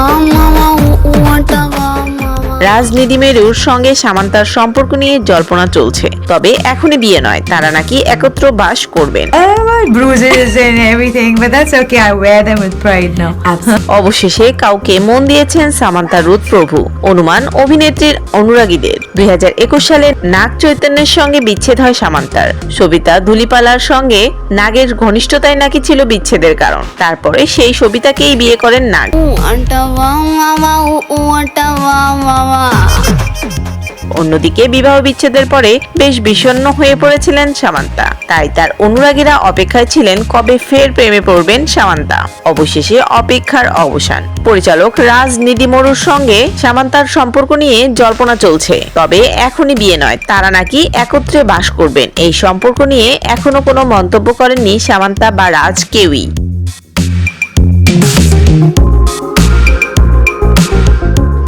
mama. রাজনীতি মেরুর সঙ্গে সামান্তার সম্পর্ক নিয়ে জল্পনা চলছে। তবে এখনই বিয়ে নয় তারা নাকি একত্র বাস করবেন. অবশেষে কাউকে মন দিয়েছেন সামান্তা রুথ প্রভু। অনুমান অভিনেত্রীর অনুরাগীদের। দুই হাজার একুশ সালে নাগ চৈতন্যের সঙ্গে বিচ্ছেদ হয় সামান্তার। সবিতা ধুলিপালার সঙ্গে নাগের ঘনিষ্ঠতাই নাকি ছিল বিচ্ছেদের কারণ। তারপরে সেই সবিতাকেই বিয়ে করেন নাগ। অন্যদিকে বিবাহ বিচ্ছেদের পরে বেশ বিষণ্ণ হয়ে পড়েছিলেন সামান্তা। তাই তার অনুরাগীরা অপেক্ষায় ছিলেন কবে ফের প্রেমে পড়বেন সামান্তা। অবশেষে অপেক্ষার অবসান। পরিচালক রাজ নিদিমরুর সঙ্গে সামান্তার সম্পর্ক নিয়ে জল্পনা চলছে। তবে এখনই বিয়ে নয়, তারা নাকি একত্রে বাস করবেন। এই সম্পর্ক নিয়ে এখনও কোনো মন্তব্য করেননি সামান্তা বা রাজ কেউই।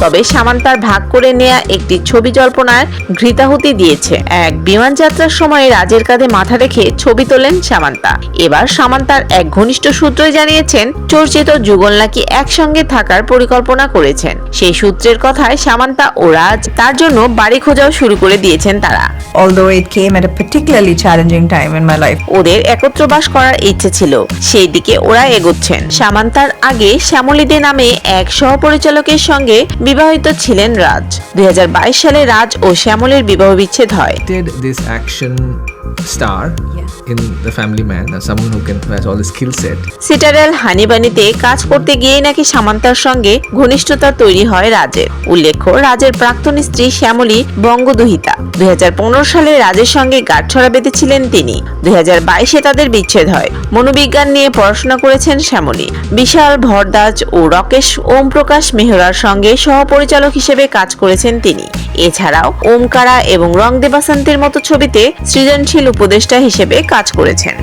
তবে সামান্তার ভাগ করে নেয়া একটি ছবি জল্পনার ঘৃতাহুতি দিয়েছে। এক বিমান যাত্রার সময় রাজের কাঁধে মাথা রেখে ছবি তোলেন সামান্তা। এবার সামান্তার এক ঘনিষ্ঠ সূত্রই জানিয়েছেন চর্চিত যুগল নাকি একসঙ্গে থাকার পরিকল্পনা করেছেন। সেই সূত্রের কথায় সামান্তা ও রাজ তার জন্য বাড়ি খোঁজাও শুরু করে দিয়েছেন তারা। Although it came at a particularly challenging time in my life. ওদের একত্র বাস করার ইচ্ছে ছিল সেই দিকে ওরা এগোচ্ছেন। সামান্তার আগে শ্যামলী দে নামে এক সহপরিচালকের সঙ্গে বিবাহিত ছিলেন রাজ। দুই হাজার বাইশ সালে রাজ ও শ্যামলের বিবাহ বিচ্ছেদ হয়। Did this action star in the family man someone who can has all the skill set? সিটারেল হানিবানিতে কাজ করতে গিয়ে নাকি সামান্তার সঙ্গে ঘনিষ্ঠতা তৈরি হয় রাজের। উল্লেখ্য রাজের প্রাক্তন স্ত্রী শ্যামলী বঙ্গদুহিতা। দুই হাজার পনেরো সালে রাজের সঙ্গে গাঁটছড়া বেঁধেছিলেন তিনি। দুই বাইশে তাদের বিচ্ছেদ হয়। মনোবিজ্ঞান নিয়ে পড়াশোনা করেছেন শ্যামলী। বিশাল ভরদাস ও রকেশ ওম প্রকাশ মেহরার সঙ্গে সহপরিচালক হিসেবে কাজ করেছেন তিনি। এছাড়াও ওমকারা এবং রং দেবাসান্তের মতো ছবিতে সৃজনশীল উপদেষ্টা হিসেবে কাজ করেছেন।